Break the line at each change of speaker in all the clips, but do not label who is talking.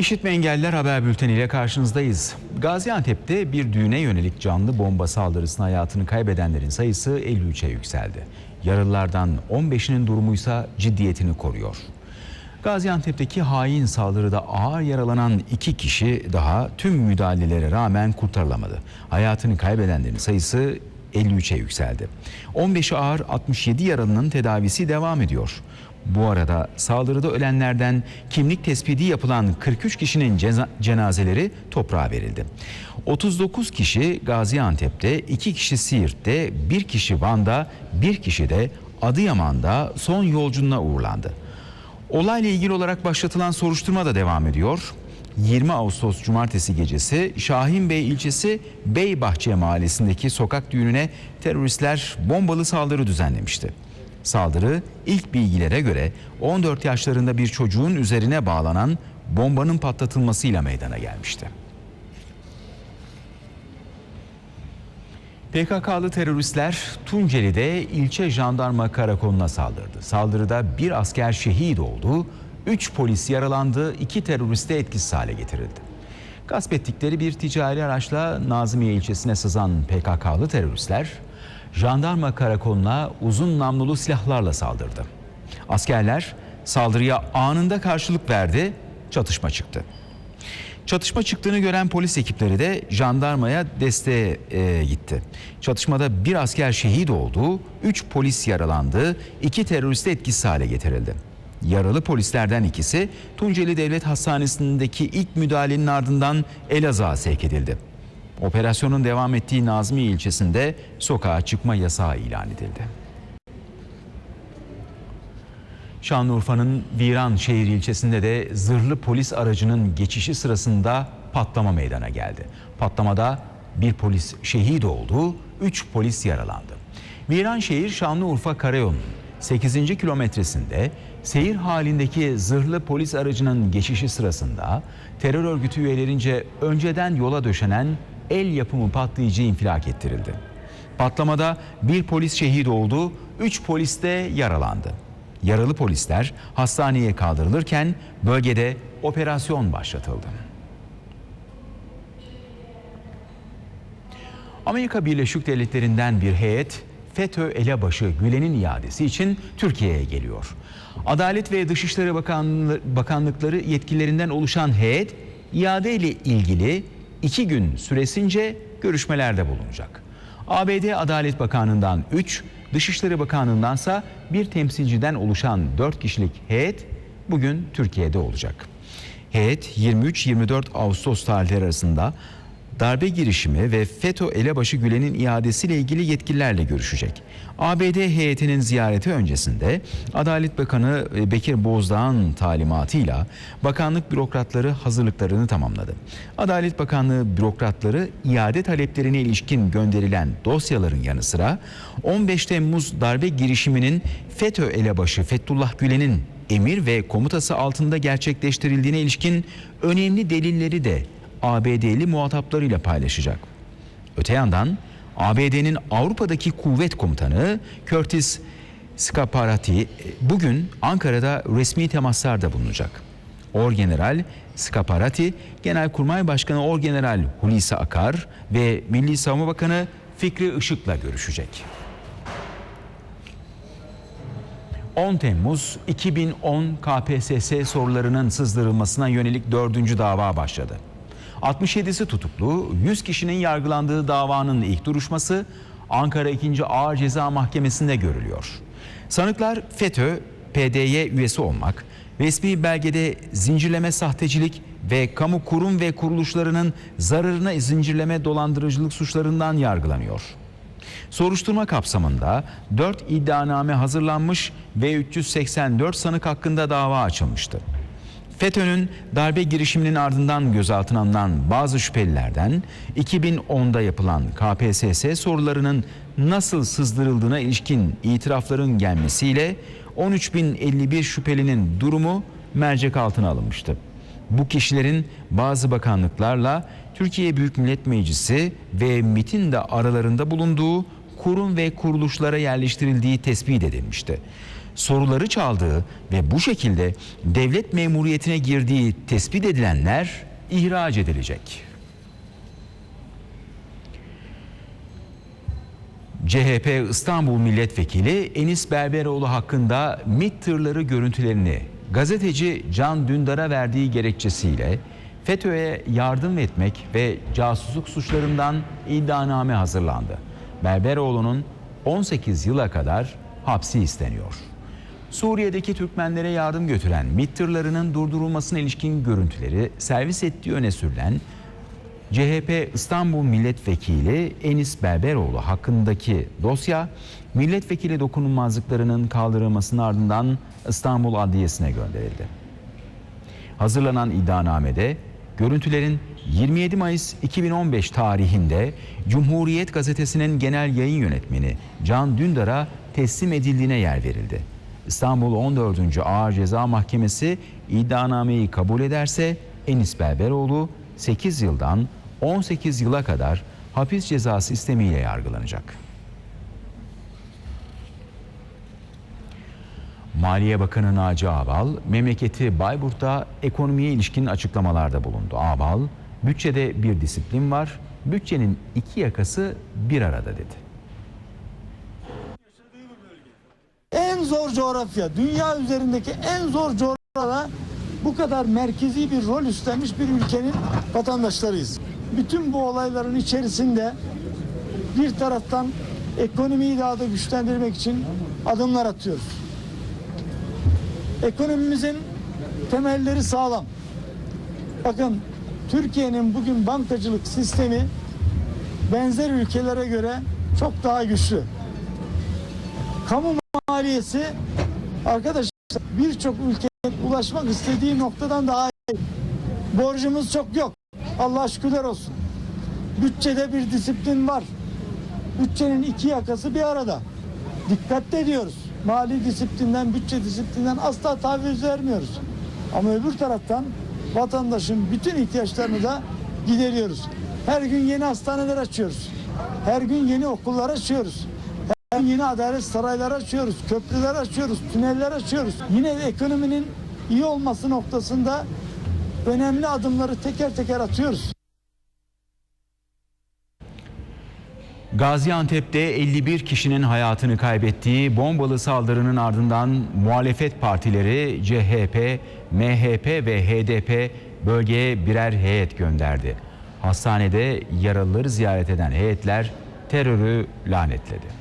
İşitme Engelliler Haber Bülteni ile karşınızdayız. Gaziantep'te bir düğüne yönelik canlı bomba saldırısına hayatını kaybedenlerin sayısı 53'e yükseldi. Yaralılardan 15'inin durumuysa ciddiyetini koruyor. Gaziantep'teki hain saldırıda ağır yaralanan iki kişi daha tüm müdahalelere rağmen kurtarılamadı. Hayatını kaybedenlerin sayısı 53'e yükseldi. 15'i ağır 67 yaralının tedavisi devam ediyor. Bu arada saldırıda ölenlerden kimlik tespiti yapılan 43 kişinin cenazeleri toprağa verildi. 39 kişi Gaziantep'te, 2 kişi Siirt'te, 1 kişi Van'da, 1 kişi de Adıyaman'da son yolculuğuna uğurlandı. Olayla ilgili olarak başlatılan soruşturma da devam ediyor. 20 Ağustos Cumartesi gecesi Şahinbey ilçesi Beybahçe mahallesindeki sokak düğününe teröristler bombalı saldırı düzenlemişti. Saldırı ilk bilgilere göre 14 yaşlarında bir çocuğun üzerine bağlanan bombanın patlatılmasıyla meydana gelmişti. PKK'lı teröristler Tunceli'de ilçe jandarma karakoluna saldırdı. Saldırıda bir asker şehit oldu, 3 polis yaralandı, 2 terörist de etkisiz hale getirildi. Gasp ettikleri bir ticari araçla Nazımiye ilçesine sızan PKK'lı teröristler jandarma karakoluna uzun namlulu silahlarla saldırdı. Askerler saldırıya anında karşılık verdi, çatışma çıktı. Çatışma çıktığını gören polis ekipleri de jandarmaya desteğe e, gitti. Çatışmada bir asker şehit oldu, 3 polis yaralandı, 2 terörist etkisiz hale getirildi. Yaralı polislerden ikisi Tunceli Devlet Hastanesi'ndeki ilk müdahalenin ardından Elazığ'a sevk edildi. Operasyonun devam ettiği Nazmiye ilçesinde sokağa çıkma yasağı ilan edildi. Şanlıurfa'nın Viranşehir ilçesinde de zırhlı polis aracının geçişi sırasında patlama meydana geldi. Patlamada bir polis şehit oldu, 3 polis yaralandı. Viranşehir Şanlıurfa Karayolu'nun 8. kilometresinde seyir halindeki zırhlı polis aracının geçişi sırasında terör örgütü üyelerince önceden yola döşenen el yapımı patlayıcı infilak ettirildi. Patlamada bir polis şehit oldu, 3 polis de yaralandı. Yaralı polisler hastaneye kaldırılırken bölgede operasyon başlatıldı. Amerika Birleşik Devletleri'nden bir heyet FETÖ elebaşı Gülen'in iadesi için Türkiye'ye geliyor. Adalet ve Dışişleri Bakanlı- Bakanlıkları yetkililerinden oluşan heyet iade ile ilgili iki gün süresince görüşmelerde bulunacak. ABD Adalet Bakanlığı'ndan 3, Dışişleri Bakanlığı'ndansa bir temsilciden oluşan 4 kişilik heyet bugün Türkiye'de olacak. Heyet 23-24 Ağustos tarihleri arasında darbe girişimi ve FETÖ elebaşı Gülen'in iadesiyle ilgili yetkililerle görüşecek. ABD heyetinin ziyareti öncesinde Adalet Bakanı e, Bekir Bozdağ'ın talimatıyla bakanlık bürokratları hazırlıklarını tamamladı. Adalet Bakanlığı bürokratları iade taleplerine ilişkin gönderilen dosyaların yanı sıra 15 Temmuz darbe girişiminin FETÖ elebaşı Fethullah Gülen'in emir ve komutası altında gerçekleştirildiğine ilişkin önemli delilleri de ABD'li muhataplarıyla paylaşacak. Öte yandan ABD'nin Avrupa'daki kuvvet komutanı Curtis Scaparati e, bugün Ankara'da resmi temaslarda bulunacak. Orgeneral Scaparati, Genelkurmay Başkanı Orgeneral Hulusi Akar ve Milli Savunma Bakanı Fikri Işık'la görüşecek. 10 Temmuz 2010 KPSS sorularının sızdırılmasına yönelik dördüncü dava başladı. 67'si tutuklu, 100 kişinin yargılandığı davanın ilk duruşması Ankara 2. Ağır Ceza Mahkemesi'nde görülüyor. Sanıklar FETÖ, PDY üyesi olmak, resmi belgede zincirleme sahtecilik ve kamu kurum ve kuruluşlarının zararına zincirleme dolandırıcılık suçlarından yargılanıyor. Soruşturma kapsamında 4 iddianame hazırlanmış ve 384 sanık hakkında dava açılmıştı. FETÖ'nün darbe girişiminin ardından gözaltına alınan bazı şüphelilerden 2010'da yapılan KPSS sorularının nasıl sızdırıldığına ilişkin itirafların gelmesiyle 13.051 şüphelinin durumu mercek altına alınmıştı. Bu kişilerin bazı bakanlıklarla Türkiye Büyük Millet Meclisi ve MIT'in de aralarında bulunduğu kurum ve kuruluşlara yerleştirildiği tespit edilmişti. Soruları çaldığı ve bu şekilde devlet memuriyetine girdiği tespit edilenler ihraç edilecek. CHP İstanbul Milletvekili Enis Berberoğlu hakkında MİT tırları görüntülerini gazeteci Can Dündar'a verdiği gerekçesiyle FETÖ'ye yardım etmek ve casusluk suçlarından iddianame hazırlandı. Berberoğlu'nun 18 yıla kadar hapsi isteniyor. Suriye'deki Türkmenlere yardım götüren MİT tırlarının durdurulmasına ilişkin görüntüleri servis ettiği öne sürülen CHP İstanbul Milletvekili Enis Berberoğlu hakkındaki dosya milletvekili dokunulmazlıklarının kaldırılmasının ardından İstanbul Adliyesi'ne gönderildi. Hazırlanan iddianamede görüntülerin 27 Mayıs 2015 tarihinde Cumhuriyet Gazetesi'nin genel yayın yönetmeni Can Dündar'a teslim edildiğine yer verildi. İstanbul 14. Ağır Ceza Mahkemesi iddianameyi kabul ederse Enis Berberoğlu 8 yıldan 18 yıla kadar hapis cezası istemiyle yargılanacak. Maliye Bakanı Naci Ağbal, memleketi Bayburt'ta ekonomiye ilişkin açıklamalarda bulundu. Ağbal, bütçede bir disiplin var, bütçenin iki yakası bir arada dedi.
En zor coğrafya, dünya üzerindeki en zor coğrafyada bu kadar merkezi bir rol üstlenmiş bir ülkenin vatandaşlarıyız. Bütün bu olayların içerisinde bir taraftan ekonomiyi daha da güçlendirmek için adımlar atıyoruz. Ekonomimizin temelleri sağlam. Bakın Türkiye'nin bugün bankacılık sistemi benzer ülkelere göre çok daha güçlü. Kamu maliyesi arkadaşlar birçok ülkenin ulaşmak istediği noktadan daha iyi. Borcumuz çok yok. Allah şükürler olsun. Bütçede bir disiplin var. Bütçenin iki yakası bir arada. Dikkatli ediyoruz. Mali disiplinden, bütçe disiplinden asla taviz vermiyoruz. Ama öbür taraftan vatandaşın bütün ihtiyaçlarını da gideriyoruz. Her gün yeni hastaneler açıyoruz. Her gün yeni okullar açıyoruz. Gün yeni adalet sarayları açıyoruz. Köprüler açıyoruz. Tüneller açıyoruz. Yine ekonominin iyi olması noktasında önemli adımları teker teker atıyoruz.
Gaziantep'te 51 kişinin hayatını kaybettiği bombalı saldırının ardından muhalefet partileri CHP, MHP ve HDP bölgeye birer heyet gönderdi. Hastanede yaralıları ziyaret eden heyetler terörü lanetledi.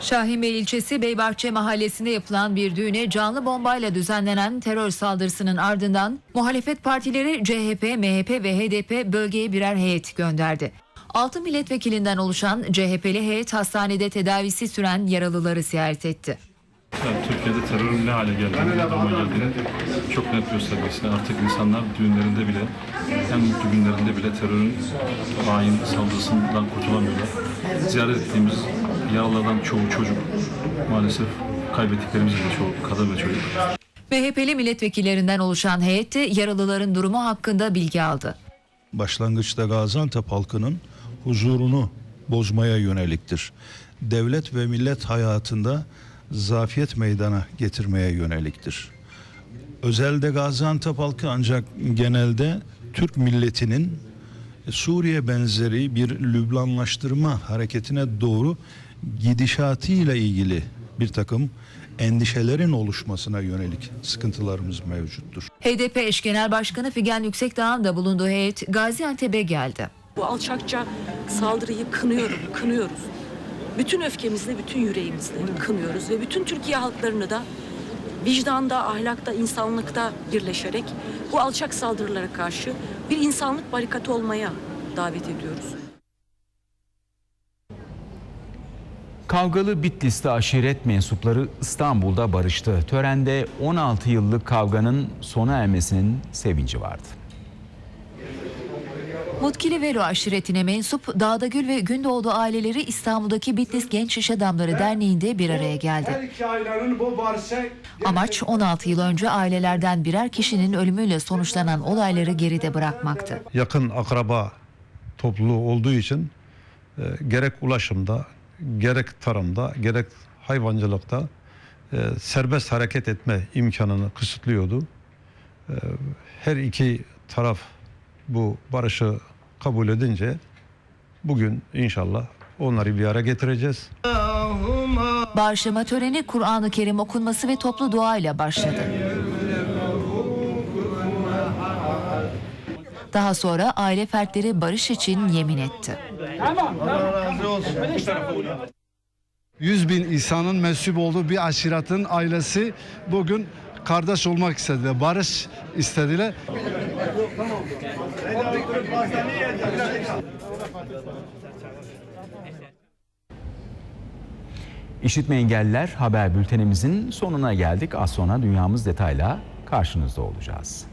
Şahinbey ilçesi Beybahçe mahallesinde yapılan bir düğüne canlı bombayla düzenlenen terör saldırısının ardından muhalefet partileri CHP, MHP ve HDP bölgeye birer heyet gönderdi. 6 milletvekilinden oluşan CHP'li heyet hastanede tedavisi süren yaralıları ziyaret etti.
Yani Türkiye'de terörün ne hale geldiğini, ne duruma geldiğini çok net göstergesini artık insanlar düğünlerinde bile, en mutlu günlerinde bile terörün hain saldırısından kurtulamıyorlar. Ziyaret ettiğimiz yaralılardan çoğu çocuk. Maalesef kaybettiklerimiz de çoğu kadın ve çocuk.
MHP'li milletvekillerinden oluşan heyet de yaralıların durumu hakkında bilgi aldı.
başlangıçta Gaziantep halkının huzurunu bozmaya yöneliktir. Devlet ve millet hayatında zafiyet meydana getirmeye yöneliktir. Özelde Gaziantep halkı ancak genelde Türk milletinin Suriye benzeri bir Lübnanlaştırma hareketine doğru gidişatıyla ilgili bir takım endişelerin oluşmasına yönelik sıkıntılarımız mevcuttur.
HDP eş genel başkanı Figen Yüksekdağ'ın da bulunduğu heyet Gaziantep'e geldi.
Bu alçakça saldırıyı kınıyorum, kınıyoruz. Bütün öfkemizle, bütün yüreğimizle kınıyoruz ve bütün Türkiye halklarını da vicdanda, ahlakta, insanlıkta birleşerek bu alçak saldırılara karşı bir insanlık barikatı olmaya davet ediyoruz.
Kavgalı Bitlis'te aşiret mensupları İstanbul'da barıştı. Törende 16 yıllık kavganın sona ermesinin sevinci vardı.
Mutkili Velo aşiretine mensup Dağdagül ve Gündoğdu aileleri İstanbul'daki Bitlis Genç İş Adamları Derneği'nde bir araya geldi. Amaç 16 yıl önce ailelerden birer kişinin ölümüyle sonuçlanan olayları geride bırakmaktı.
yakın akraba topluluğu olduğu için e, gerek ulaşımda, gerek tarımda, gerek hayvancılıkta e, serbest hareket etme imkanını kısıtlıyordu. E, her iki taraf bu barışı kabul edince bugün inşallah onları bir araya getireceğiz.
Bağışlama töreni Kur'an-ı Kerim okunması ve toplu dua ile başladı. Daha sonra aile fertleri barış için yemin etti.
100 bin insanın mensup olduğu bir aşiretin ailesi bugün kardeş olmak istediler, barış istediler.
İşitme engelliler haber bültenimizin sonuna geldik. Az sonra dünyamız detayla karşınızda olacağız.